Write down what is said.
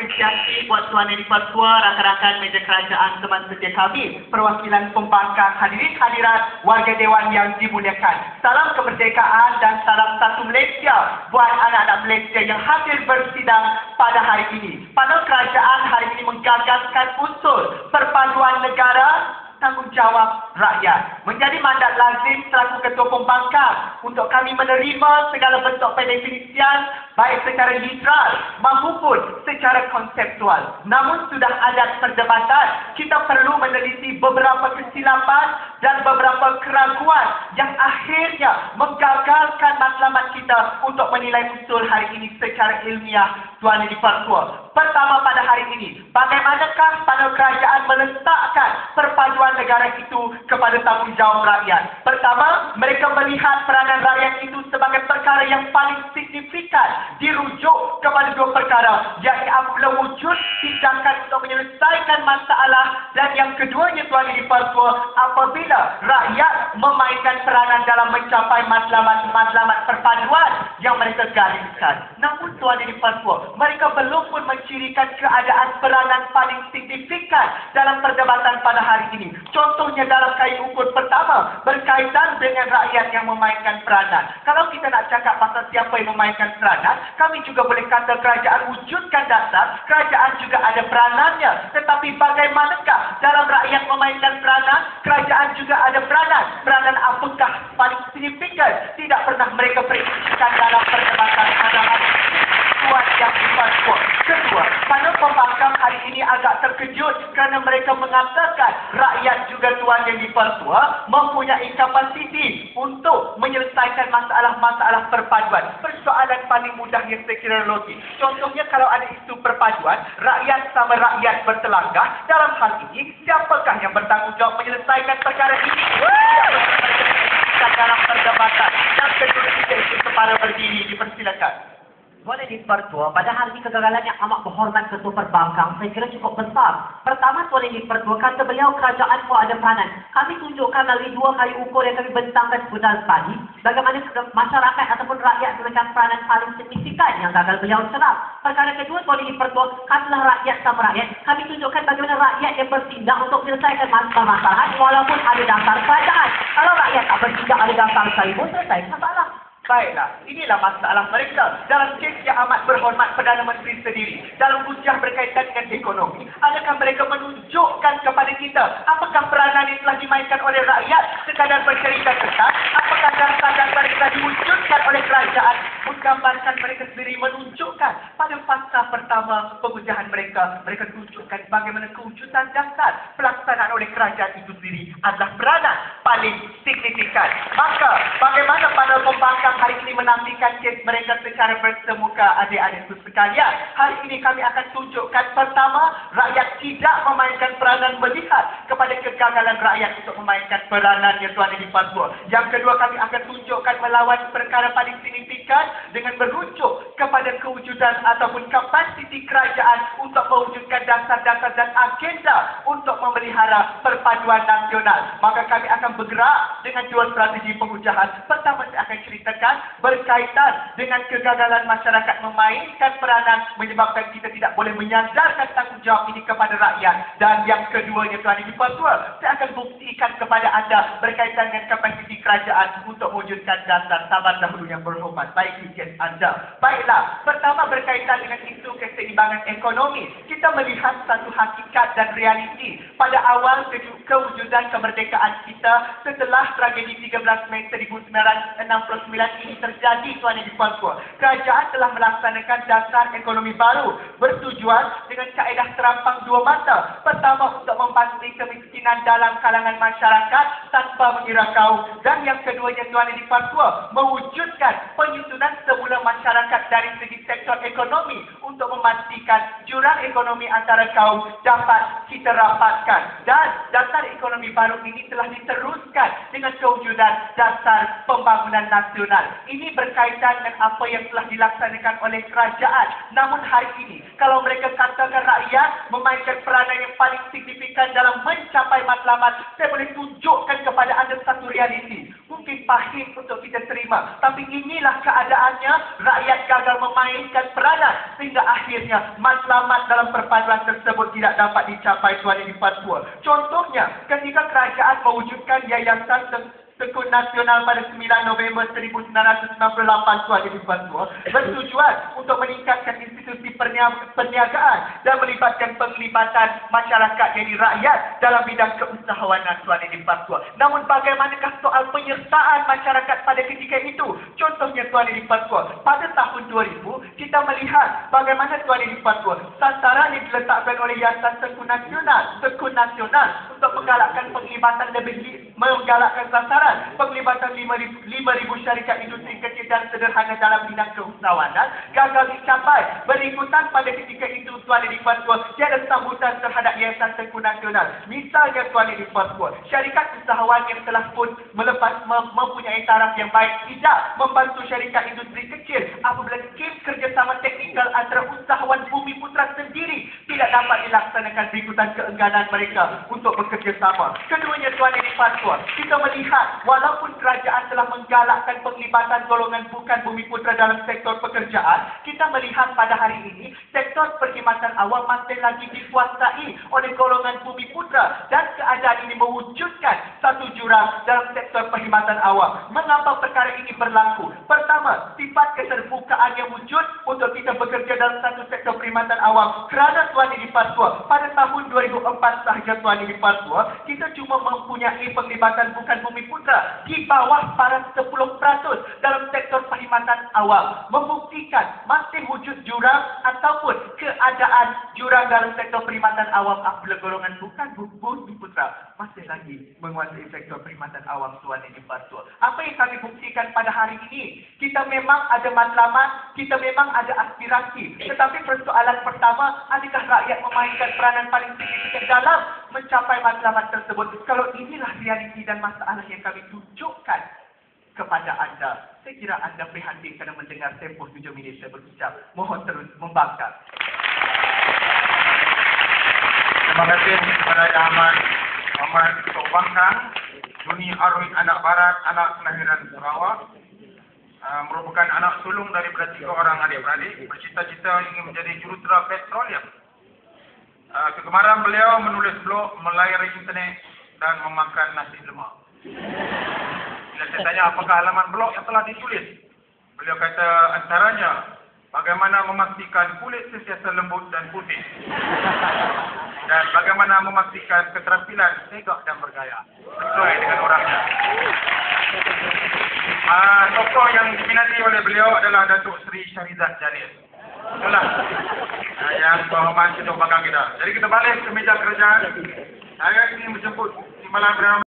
apresiasi buat Tuan Yang Dipertua, rakan-rakan meja kerajaan teman setia kami, perwakilan pembangkang hadirin hadirat warga Dewan yang dimuliakan. Salam kemerdekaan dan salam satu Malaysia buat anak-anak Malaysia yang hadir bersidang pada hari ini. Panel kerajaan hari ini menggagaskan usul perpaduan negara tanggungjawab rakyat. Menjadi mandat lazim selaku ketua pembangkang untuk kami menerima segala bentuk pendefinisian baik secara literal maupun secara konseptual. Namun sudah ada perdebatan, kita perlu meneliti beberapa kesilapan dan beberapa keraguan yang akhirnya menggagalkan matlamat kita untuk menilai usul hari ini secara ilmiah Tuan Yang Dipertua. Pertama pada hari ini, bagaimanakah panel kerajaan meletakkan perpaduan negara itu kepada tanggungjawab rakyat? Pertama, mereka melihat peranan rakyat itu sebagai perkara yang paling signifikan dirujuk kepada dua perkara, iaitu apabila wujud tindakan untuk menyelesaikan masalah dan yang keduanya Tuan Yang Dipertua apabila rakyat memainkan peranan dalam mencapai matlamat-matlamat perpaduan yang mereka gariskan. Namun Tuan Yang Dipertua, mereka belum pun mencirikan keadaan peranan paling signifikan dalam perdebatan pada hari ini. Contohnya dalam kain ukur pertama berkaitan dengan rakyat yang memainkan peranan. Kalau kita nak cakap pasal siapa yang memainkan peranan, kami juga boleh kata kerajaan wujudkan dasar, kerajaan juga ada peranannya. Tetapi bagaimanakah dalam rakyat memainkan peranan, kerajaan juga ada peranan. Peranan apakah paling signifikan? Tidak pernah mereka perincikan dalam perdebatan pada ini tuan yang diperkuat. Kedua, panel pembangkang hari ini agak terkejut kerana mereka mengatakan rakyat juga tuan yang dipertua mempunyai kapasiti untuk menyelesaikan masalah-masalah perpaduan. Persoalan paling mudah yang logik. Contohnya kalau ada isu perpaduan, rakyat sama rakyat bertelangkah. Dalam hal ini, siapakah yang bertanggungjawab menyelesaikan perkara ini? dalam perdebatan. Yang kedua, kita itu kepala berdiri. Dipersilakan. Boleh dipertua, pada hari ini kegagalan yang amat berhormat ketua perbankang, saya kira cukup besar. Pertama, Yang dipertua, kata beliau kerajaan pun ada peranan. Kami tunjukkan melalui dua kali ukur yang kami bentangkan sebentar tadi, bagaimana masyarakat ataupun rakyat memberikan peranan paling signifikan yang gagal beliau serap. Perkara kedua, Yang dipertua, katalah rakyat sama rakyat, kami tunjukkan bagaimana rakyat yang bertindak untuk menyelesaikan masalah-masalah walaupun ada dasar kerajaan. Kalau rakyat tak bertindak ada dasar sekali pun selesai masalah. Baiklah, inilah masalah mereka. Dalam kes yang amat berhormat Perdana Menteri sendiri. Dalam hujah berkaitan dengan ekonomi, adakah mereka menunjukkan kepada kita apakah peranan yang telah dimainkan oleh rakyat sekadar bercerita tentang apakah dasar-dasar telah diwujudkan oleh kerajaan menggambarkan mereka sendiri menunjukkan pada fasa pertama pengujahan mereka? Mereka tunjukkan bagaimana kewujudan dasar pelaksanaan oleh kerajaan itu sendiri adalah peranan paling signifikan. Maka bagaimana panel pembangkang hari ini menampilkan kes mereka secara bersemuka adik-adik sekalian. Hari ini kami akan tunjukkan pertama, rakyat tidak memainkan peranan melihat kepada kegagalan rakyat untuk memainkan peranan yang Tuan Yang Dipertua. Yang kedua, kami akan tunjukkan melawan perkara paling signifikan dengan merujuk kepada kewujudan ataupun kapasiti kerajaan untuk mewujudkan dasar-dasar dan agenda untuk memelihara perpaduan nasional. Maka kami akan bergerak dengan dua strategi pengujahan. Pertama, saya akan ceritakan berkaitan dengan kegagalan masyarakat memainkan peranan menyebabkan kita tidak boleh menyandarkan tanggungjawab ini kepada rakyat. Dan yang keduanya Tuan Ibu Patua, saya akan buktikan kepada anda berkaitan dengan kapasiti kerajaan untuk mewujudkan dasar sabar dahulu yang berhormat. Baik ujian anda. Baiklah, pertama berkaitan dengan keseimbangan ekonomi. Kita melihat satu hakikat dan realiti pada awal kewujudan kemerdekaan kita setelah tragedi 13 Mei 1969 ini terjadi Tuan Yang Dipertua. Kerajaan telah melaksanakan dasar ekonomi baru bertujuan dengan kaedah terampang dua mata. Pertama untuk membasmi kemiskinan dalam kalangan masyarakat tanpa mengira kaum. Dan yang keduanya Tuan Yang Dipertua mewujudkan penyusunan semula masyarakat dari segi sektor ekonomi untuk memastikan jurang ekonomi antara kaum dapat kita rapatkan. Dan dasar ekonomi baru ini telah diteruskan dengan kewujudan dasar pembangunan nasional ini berkaitan dengan apa yang telah dilaksanakan oleh kerajaan. Namun hari ini, kalau mereka katakan rakyat memainkan peranan yang paling signifikan dalam mencapai matlamat, saya boleh tunjukkan kepada anda satu realiti. Mungkin pahit untuk kita terima. Tapi inilah keadaannya, rakyat gagal memainkan peranan sehingga akhirnya matlamat dalam perpaduan tersebut tidak dapat dicapai Tuan Ini Papua. Contohnya, ketika kerajaan mewujudkan Yayasan Tekun Nasional pada 9 November 1998 Tuan Ini Papua bertujuan untuk meningkatkan institusi pernia- perniagaan dan melibatkan penglibatan masyarakat jadi rakyat dalam bidang keusahawanan Tuan Ini Papua. Namun bagaimanakah soal penyertaan masyarakat pada ketika itu? Contohnya Tuan Ini Papua, pada tahun 2000 kita melihat bagaimana Tuan Ini Papua sasaran yang diletakkan oleh Yayasan Tekun Nasional, Tekun Nasional untuk menggalakkan penglibatan lebih menggalakkan sasaran penglibatan 5,000 5,000 syarikat industri kecil dan sederhana dalam bidang keusahawanan gagal dicapai. Berikutan pada ketika itu Tuan Ini Papua tiada sambutan terhadap Yayasan Tekun Nasional. Misalnya Tuan Ini Papua, syarikat usahawan yang telah pun melepas mem- mempunyai taraf yang baik tidak membantu syarikat industri kecil apabila skim kerjasama teknikal antara usahawan Bumi Putra sendiri tidak dapat dilaksanakan berikutan keengganan mereka untuk bekerjasama. Keduanya Tuan Ini Papua, kita melihat walaupun kerajaan telah menggalakkan penglibatan golongan bukan Bumi Putra dalam sektor pekerjaan, kita melihat pada hari ini sektor perkhidmatan awam masih lagi dikuasai oleh golongan Bumi Putra dan keadaan ini mewujudkan satu jurang dalam sektor perkhidmatan awam. Mengapa perkara ini berlaku? Pertama, sifat keterbukaan yang wujud untuk kita bekerja dalam satu sektor perkhidmatan awam. Kerana Tuan Ini Papua, pada tahun 2004 sahaja Tuan Ini Papua, kita cuma mempunyai penglibatan bukan Bumi Putra di bawah para 10% dalam sektor perkhidmatan awam. Membuktikan masih wujud jurang ataupun keadaan jurang dalam sektor perkhidmatan awam apabila golongan bukan Bu- Bumi Putra masih lagi menguasai sektor perkhidmatan awam Tuan Ini Papua. Apa yang kami buktikan pada hari ini? Kita memang ada matlamat, kita memang ada aspirasi. Tetapi persoalan pertama, adakah rakyat memainkan peranan paling signifikan dalam mencapai matlamat tersebut? Kalau inilah realiti dan masalah yang kami tunjukkan kepada anda. Saya kira anda prihatin kerana mendengar tempoh 7 minit saya berucap. Mohon terus membangkang. Terima kasih kepada Yang Amat Muhammad Tok Juni Arwin anak barat, anak kelahiran Sarawak. Uh, merupakan anak sulung daripada tiga orang adik-beradik, bercita-cita ingin menjadi jurutera petroleum. Uh, kegemaran beliau menulis blog, melayari internet dan memakan nasi lemak. Bila saya tanya apakah halaman blog yang telah ditulis, beliau kata antaranya bagaimana memastikan kulit sentiasa lembut dan putih dan bagaimana memastikan keterampilan tegak dan bergaya sesuai dengan orangnya. Ah, tokoh yang diminati oleh beliau adalah Datuk Seri Syarizat Jalil. Itulah ah, yang berhormat kita belakang kita. Jadi kita balik ke meja kerajaan. Saya ingin menjemput Timbalan Perdana